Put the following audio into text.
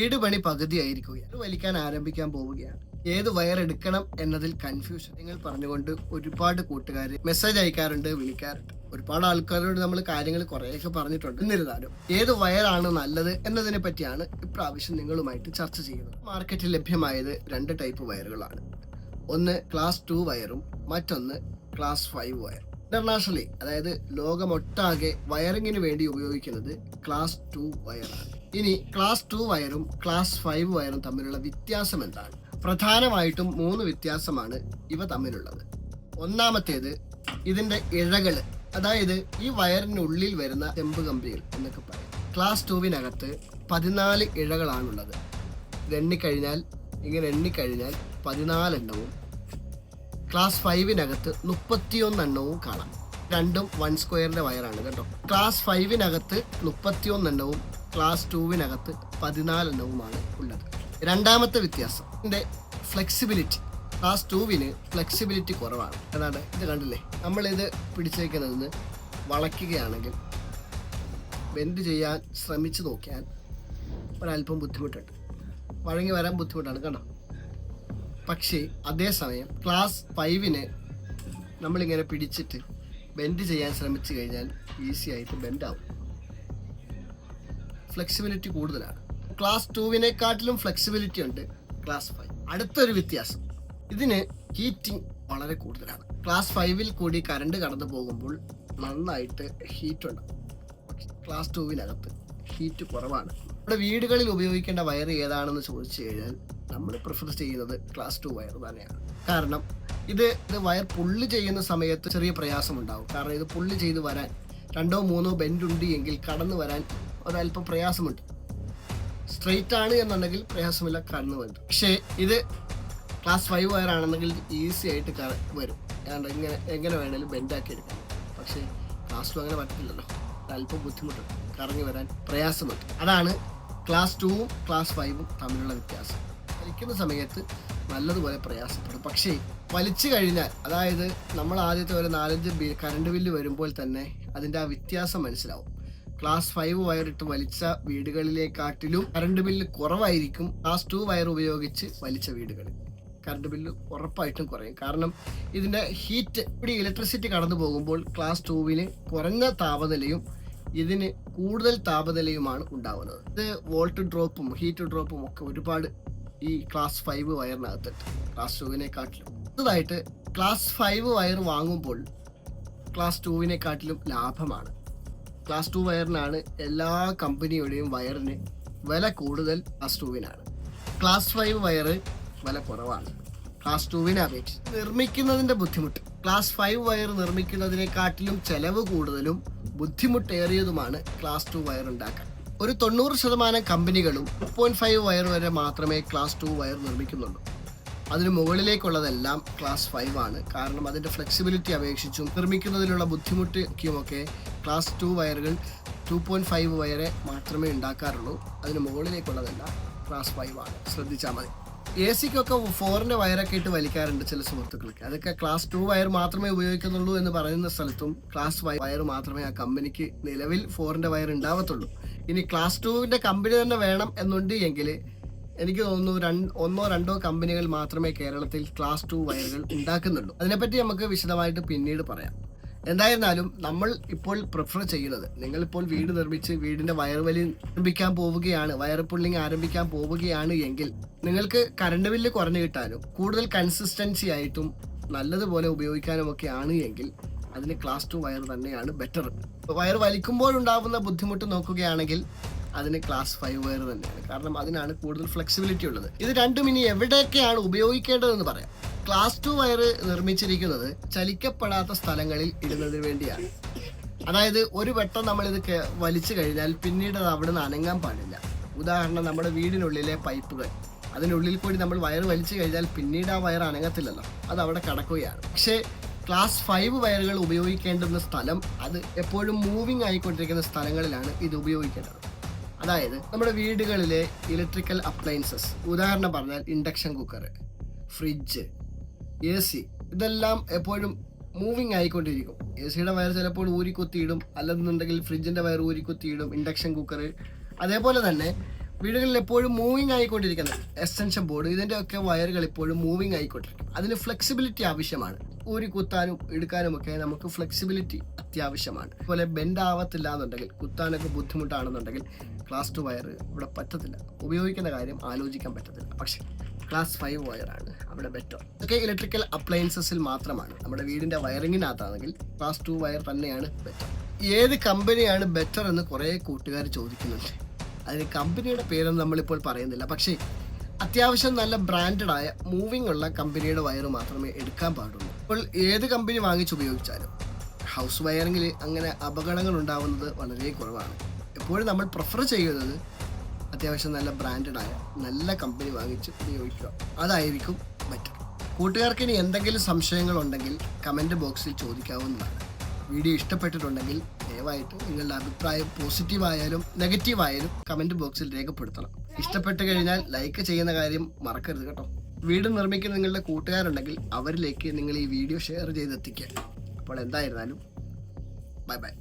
വീട് പണി പകുതിയായിരിക്കുകയാണ് വലിക്കാൻ ആരംഭിക്കാൻ പോവുകയാണ്. ഏത് വയർ എടുക്കണം എന്നതിൽ കൺഫ്യൂഷൻ നിങ്ങൾ പറഞ്ഞുകൊണ്ട് ഒരുപാട് കൂട്ടുകാർ മെസ്സേജ് അയക്കാറുണ്ട് വിളിക്കാറുണ്ട്. ഒരുപാട് ആൾക്കാരോട് നമ്മൾ കാര്യങ്ങൾ കുറേയൊക്കെ പറഞ്ഞിട്ടുണ്ട്. എന്നിരുന്നാലും ഏത് വയറാണ് നല്ലത് എന്നതിനെ പറ്റിയാണ് ഇപ്രാവശ്യം നിങ്ങളുമായിട്ട് ചർച്ച ചെയ്യുന്നത്. മാർക്കറ്റിൽ ലഭ്യമായത് രണ്ട് ടൈപ്പ് വയറുകളാണ് ഒന്ന് ക്ലാസ് ടു വയറും മറ്റൊന്ന് ക്ലാസ് ഫൈവ് വയർ ഇന്റർനാഷണലി അതായത് ലോകമൊട്ടാകെ വയറിങ്ങിന് വേണ്ടി ഉപയോഗിക്കുന്നത് ക്ലാസ് ടു വയറാണ് ഇനി ക്ലാസ് ടു വയറും ക്ലാസ് ഫൈവ് വയറും തമ്മിലുള്ള വ്യത്യാസം എന്താണ്? പ്രധാനമായിട്ടും മൂന്ന് വ്യത്യാസമാണ് ഇവ തമ്മിലുള്ളത്. ഒന്നാമത്തേത് ഇതിന്റെ ഇഴകൾ അതായത് ഈ വയറിനുള്ളിൽ വരുന്ന ചെമ്പ് കമ്പികൾ എന്നൊക്കെ പറയും. ക്ലാസ് ടുവിനകത്ത് പതിനാല് ഇഴകളാണുള്ളത്. ഇത് എണ്ണിക്കഴിഞ്ഞാൽ ഇങ്ങനെ എണ്ണിക്കഴിഞ്ഞാൽ പതിനാലെണ്ണവും ക്ലാസ് ഫൈവിനകത്ത് മുപ്പത്തിയൊന്നെണ്ണവും കാണാം. രണ്ടും വൺ സ്ക്വയറിന്റെ വയറാണ് കേട്ടോ. ക്ലാസ് ഫൈവിനകത്ത് മുപ്പത്തിയൊന്നെണ്ണവും ക്ലാസ് ടുവിനകത്ത് പതിനാലെണ്ണവുമാണ് ഉള്ളത്. രണ്ടാമത്തെ വ്യത്യാസം. ഫ്ലെക്സിബിലിറ്റി ക്ലാസ് ടുവിന് ഫ്ലെക്സിബിലിറ്റി കുറവാണ്. അതാണ് ഇത് കണ്ടില്ലേ? നമ്മളിത് പിടിച്ചേക്കുന്നത് വളയ്ക്കുകയാണെങ്കിൽ ബെൻഡ് ചെയ്യാൻ ശ്രമിച്ചു നോക്കിയാൽ ഒരല്പം ബുദ്ധിമുട്ടുണ്ട്. വഴങ്ങി വരാൻ ബുദ്ധിമുട്ടാണ്. കണ്ടോ? പക്ഷേ അതേസമയം ക്ലാസ് ഫൈവിന് നമ്മളിങ്ങനെ പിടിച്ചിട്ട് ബെൻഡ് ചെയ്യാൻ ശ്രമിച്ചു കഴിഞ്ഞാൽ ഈസി ആയിട്ട് ബെൻഡാവും ഫ്ലെക്സിബിലിറ്റി കൂടുതലാണ്. ക്ലാസ് ടുവിനെക്കാട്ടിലും ഫ്ലെക്സിബിലിറ്റി ഉണ്ട്. ക്ലാസ് ഫൈവ് അടുത്തൊരു വ്യത്യാസം. ഇതിന് ഹീറ്റിംഗ് വളരെ കൂടുതലാണ്. ക്ലാസ് ഫൈവിൽ കൂടി കറണ്ട് കടന്നു പോകുമ്പോൾ നന്നായിട്ട് ഹീറ്റ് ഉണ്ടാവും ക്ലാസ് ടുവിനകത്ത് ഹീറ്റ് കുറവാണ്. നമ്മുടെ വീടുകളിൽ ഉപയോഗിക്കേണ്ട വയർ ഏതാണെന്ന് ചോദിച്ചു കഴിഞ്ഞാൽ നമ്മൾ പ്രിഫർ ചെയ്യുന്നത് ക്ലാസ് ടു വയർ തന്നെയാണ്. കാരണം ഇത് ഇത് വയർ പുള്ളി ചെയ്യുന്ന സമയത്ത് ചെറിയ പ്രയാസം ഉണ്ടാവും കാരണം ഇത് പുള്ളി ചെയ്ത് വരാൻ രണ്ടോ മൂന്നോ ബെൻഡ് ഉണ്ട് എങ്കിൽ കടന്നു വരാൻ ഒരല്പം പ്രയാസമുണ്ട്. സ്ട്രെയിറ്റ് ആണ് എന്നുണ്ടെങ്കിൽ പ്രയാസമില്ല കടന്നു വരും പക്ഷേ ഇത് ക്ലാസ് ഫൈവ് വയർ ആണെന്നെങ്കിൽ ഈസി ആയിട്ട് വരും. കാരണം ഇങ്ങനെ എങ്ങനെ വേണേലും ബെൻഡാക്കി എടുക്കാം. പക്ഷേ ക്ലാസ് ടു അങ്ങനെ പറ്റില്ലല്ലോ അല്പം ബുദ്ധിമുട്ടുണ്ട് കറങ്ങി വരാൻ പ്രയാസമുണ്ട്. അതാണ് ക്ലാസ് ടുവും ക്ലാസ് ഫൈവും തമ്മിലുള്ള വ്യത്യാസം. വലിക്കുന്ന സമയത്ത് നല്ലതുപോലെ പ്രയാസപ്പെടും. പക്ഷേ വലിച്ചു കഴിഞ്ഞാൽ അതായത് നമ്മൾ ആദ്യത്തെ ഒരു നാലഞ്ച് ബി കറണ്ട് ബില്ല് വരുമ്പോൾ തന്നെ അതിന്റെ ആ വ്യത്യാസം മനസ്സിലാവും. ക്ലാസ് ഫൈവ് ഇട്ട് വലിച്ച വീടുകളിലേക്കാട്ടിലും കറണ്ട് ബില്ല് കുറവായിരിക്കും ക്ലാസ് ടു വയർ ഉപയോഗിച്ച് വലിച്ച വീടുകളിൽ കറണ്ട് ബില്ല് ഉറപ്പായിട്ടും കുറയും. കാരണം ഇതിന്റെ ഹീറ്റ് ഇവിടെ ഇലക്ട്രിസിറ്റി കടന്നു പോകുമ്പോൾ ക്ലാസ് ടൂവിന് കുറഞ്ഞ താപനിലയും ഇതിന് കൂടുതൽ താപനിലയുമാണ് ഉണ്ടാവുന്നത്. ഇത് വോൾട്ട് ഡ്രോപ്പും ഹീറ്റ് ഡ്രോപ്പും ഒക്കെ ഒരുപാട് ഈ ക്ലാസ് ഫൈവ് വയറിനകത്തുണ്ട് ക്ലാസ് ടൂവിനെക്കാട്ടിലും അടുത്തതായിട്ട് ക്ലാസ് ഫൈവ് വയർ വാങ്ങുമ്പോൾ ക്ലാസ് ടൂവിനെക്കാട്ടിലും ലാഭമാണ്. ക്ലാസ് ടു വയറിനാണ് എല്ലാ കമ്പനിയുടെയും വയറിന് വില കൂടുതൽ ക്ലാസ് ടുവിനാണ് ക്ലാസ് ഫൈവ് വയറ് വില കുറവാണ്. ക്ലാസ് ടുവിനെ അപേക്ഷിച്ച് നിർമ്മിക്കുന്നതിന്റെ ബുദ്ധിമുട്ട്. ക്ലാസ് ഫൈവ് വയർ നിർമ്മിക്കുന്നതിനെക്കാട്ടിലും ചെലവ് കൂടുതലും ബുദ്ധിമുട്ടേറിയതുമാണ് ക്ലാസ് ടു വയർ ഉണ്ടാക്കാൻ ഒരു തൊണ്ണൂറ് ശതമാനം കമ്പനികളും ടു പോയിന്റ് ഫൈവ് വയർ വരെ മാത്രമേ ക്ലാസ് ടു വയർ നിർമ്മിക്കുന്നുള്ളൂ. അതിന് മുകളിലേക്കുള്ളതെല്ലാം ക്ലാസ് ഫൈവ് ആണ്. കാരണം അതിന്റെ ഫ്ലെക്സിബിലിറ്റി അപേക്ഷിച്ചും നിർമ്മിക്കുന്നതിലുള്ള ബുദ്ധിമുട്ടൊക്കെയുമൊക്കെ ക്ലാസ് ടു വയറുകൾ ടു പോയിന്റ് ഫൈവ് വയറെ മാത്രമേ ഉണ്ടാക്കാറുള്ളൂ. അതിന് മുകളിലേക്കുള്ളതല്ല ക്ലാസ് ഫൈവ് ആണ്. ശ്രദ്ധിച്ചാൽ മതി. എ സിക്കൊക്കെ ഫോറിന്റെ വയറൊക്കെ ഇട്ട് വലിക്കാറുണ്ട് ചില സുഹൃത്തുക്കൾക്ക്. അതൊക്കെ ക്ലാസ് ടു വയർ മാത്രമേ ഉപയോഗിക്കുന്നുള്ളൂ എന്ന് പറയുന്ന സ്ഥലത്തും ക്ലാസ് വയർ മാത്രമേ ആ കമ്പനിക്ക് നിലവിൽ ഫോറിന്റെ വയർ ഉണ്ടാവത്തുള്ളൂ. ഇനി ക്ലാസ് ടുവിന്റെ കമ്പനി തന്നെ വേണം എന്നുണ്ട് എങ്കിൽ എനിക്ക് തോന്നുന്നു രണ്ട് ഒന്നോ രണ്ടോ കമ്പനികൾ മാത്രമേ കേരളത്തിൽ ക്ലാസ് ടു വയറുകൾ ഉണ്ടാക്കുന്നുള്ളൂ. അതിനെപ്പറ്റി നമുക്ക് വിശദമായിട്ട് പിന്നീട് പറയാം. എന്തായിരുന്നാലും നമ്മൾ ഇപ്പോൾ പ്രിഫർ ചെയ്യുന്നത് നിങ്ങളിപ്പോൾ വീട് നിർമ്മിച്ച് വീടിന്റെ വയർ വലി നിർമ്മിക്കാൻ പോവുകയാണ് വയർ പുള്ളിങ് ആരംഭിക്കാൻ പോവുകയാണ് എങ്കിൽ നിങ്ങൾക്ക് കറണ്ട് ബില്ല് കുറഞ്ഞു കിട്ടാനും കൂടുതൽ കൺസിസ്റ്റൻസി ആയിട്ടും നല്ലതുപോലെ ഉപയോഗിക്കാനും ഒക്കെ ആണ് എങ്കിൽ അതിന് ക്ലാസ് ടു വയർ തന്നെയാണ് ബെറ്റർ വയർ വലിക്കുമ്പോഴുണ്ടാവുന്ന ബുദ്ധിമുട്ട് നോക്കുകയാണെങ്കിൽ അതിന് ക്ലാസ് ഫൈവ് വയർ തന്നെയാണ്. കാരണം അതിനാണ് കൂടുതൽ ഫ്ലെക്സിബിലിറ്റി ഉള്ളത്. ഇത് രണ്ടും ഇനി എവിടെയൊക്കെയാണ് ഉപയോഗിക്കേണ്ടതെന്ന് പറയാം. ക്ലാസ് ടു വയർ നിർമ്മിച്ചിരിക്കുന്നത് ചലിക്കപ്പെടാത്ത സ്ഥലങ്ങളിൽ ഇടുന്നതിന് വേണ്ടിയാണ്. അതായത് ഒരു വട്ടം നമ്മളിത് വലിച്ചു കഴിഞ്ഞാൽ പിന്നീട് അത് അവിടെ നിന്ന് അനങ്ങാൻ പാടില്ല. ഉദാഹരണം നമ്മുടെ വീടിനുള്ളിലെ പൈപ്പുകൾ. അതിനുള്ളിൽ കൂടി നമ്മൾ വയർ വലിച്ചു കഴിഞ്ഞാൽ പിന്നീട് ആ വയർ അനങ്ങത്തില്ലല്ലോ. അത് അവിടെ കടക്കുകയാണ്. പക്ഷേ ക്ലാസ് ഫൈവ് വയറുകൾ ഉപയോഗിക്കേണ്ടുന്ന സ്ഥലം അത് എപ്പോഴും മൂവിങ് ആയിക്കൊണ്ടിരിക്കുന്ന സ്ഥലങ്ങളിലാണ് ഇത് ഉപയോഗിക്കേണ്ടത്. അതായത് നമ്മുടെ വീടുകളിലെ ഇലക്ട്രിക്കൽ അപ്ലയൻസസ് ഉദാഹരണം പറഞ്ഞാൽ induction cooker fridge A C ഇതെല്ലാം എപ്പോഴും മൂവിങ് ആയിക്കൊണ്ടിരിക്കും. എ സിയുടെ വയർ ചിലപ്പോൾ ഊരിക്കുത്തിയിടും അല്ലെന്നുണ്ടെങ്കിൽ ഫ്രിഡ്ജിന്റെ വയർ ഊരിക്കുത്തിയിടും ഇൻഡക്ഷൻ കുക്കർ അതേപോലെ തന്നെ വീടുകളിൽ എപ്പോഴും മൂവിങ് ആയിക്കൊണ്ടിരിക്കുന്നത് എസ്റ്റൻഷൻ ബോർഡ് ഇതിന്റെയൊക്കെ വയറുകൾ എപ്പോഴും മൂവിങ് ആയിക്കൊണ്ടിരിക്കും. അതിന് ഫ്ലെക്സിബിലിറ്റി ആവശ്യമാണ്. ഊരി കുത്താനും എടുക്കാനും ഒക്കെ നമുക്ക് ഫ്ലെക്സിബിലിറ്റി അത്യാവശ്യമാണ്. അതുപോലെ ബെൻഡ് ആവത്തില്ല എന്നുണ്ടെങ്കിൽ കുത്താനൊക്കെ ബുദ്ധിമുട്ടാണെന്നുണ്ടെങ്കിൽ ക്ലാസ് ടു വയർ ഇവിടെ പറ്റത്തില്ല. ഉപയോഗിക്കുന്ന കാര്യം ആലോചിക്കാൻ പറ്റത്തില്ല. പക്ഷേ ക്ലാസ് ഫൈവ് വയറാണ് അവിടെ ബെറ്റർ ഇതൊക്കെ ഇലക്ട്രിക്കൽ അപ്ലയൻസസിൽ മാത്രമാണ്. നമ്മുടെ വീടിന്റെ വയറിങ്ങിനകത്താണെങ്കിൽ ക്ലാസ് ടു വയർ തന്നെയാണ് ബെറ്റർ ഏത് കമ്പനിയാണ് ബെറ്റർ എന്ന് കുറേ കൂട്ടുകാർ ചോദിക്കുന്നുണ്ട്. അതിന് കമ്പനിയുടെ പേരൊന്നും നമ്മളിപ്പോൾ പറയുന്നില്ല. പക്ഷേ അത്യാവശ്യം നല്ല ബ്രാൻഡഡ് ആയ മൂവിംഗ് ഉള്ള കമ്പനിയുടെ വയർ മാത്രമേ എടുക്കാൻ പാടുള്ളൂ. ഇപ്പോൾ ഏത് കമ്പനി വാങ്ങിച്ച് ഉപയോഗിച്ചാലും ഹൗസ് വയറിങ്ങിൽ അങ്ങനെ അപകടങ്ങൾ ഉണ്ടാവുന്നത് വളരെ കുറവാണ്. എപ്പോഴും നമ്മൾ പ്രിഫർ ചെയ്യുന്നത് അത്യാവശ്യം നല്ല ബ്രാൻഡഡായ നല്ല കമ്പനി വാങ്ങിച്ച് ഉപയോഗിക്കുക. അതായിരിക്കും ബെറ്റർ കൂട്ടുകാർക്ക് ഇനി എന്തെങ്കിലും സംശയങ്ങളുണ്ടെങ്കിൽ കമന്റ് ബോക്സിൽ ചോദിക്കാവുന്നതാണ്. വീഡിയോ ഇഷ്ടപ്പെട്ടിട്ടുണ്ടെങ്കിൽ ദയവായിട്ട് നിങ്ങളുടെ അഭിപ്രായം പോസിറ്റീവ് ആയാലും നെഗറ്റീവ് ആയാലും കമന്റ് ബോക്സിൽ രേഖപ്പെടുത്തണം. ഇഷ്ടപ്പെട്ട് കഴിഞ്ഞാൽ ലൈക്ക് ചെയ്യുന്ന കാര്യം മറക്കരുത് കേട്ടോ. വീട് നിർമ്മിക്കുന്ന നിങ്ങളുടെ കൂട്ടുകാരുണ്ടെങ്കിൽ അവരിലേക്ക് നിങ്ങൾ ഈ വീഡിയോ ഷെയർ ചെയ്തെത്തിക്കുക. അപ്പോൾ എന്തായിരുന്നാലും ബൈ ബൈ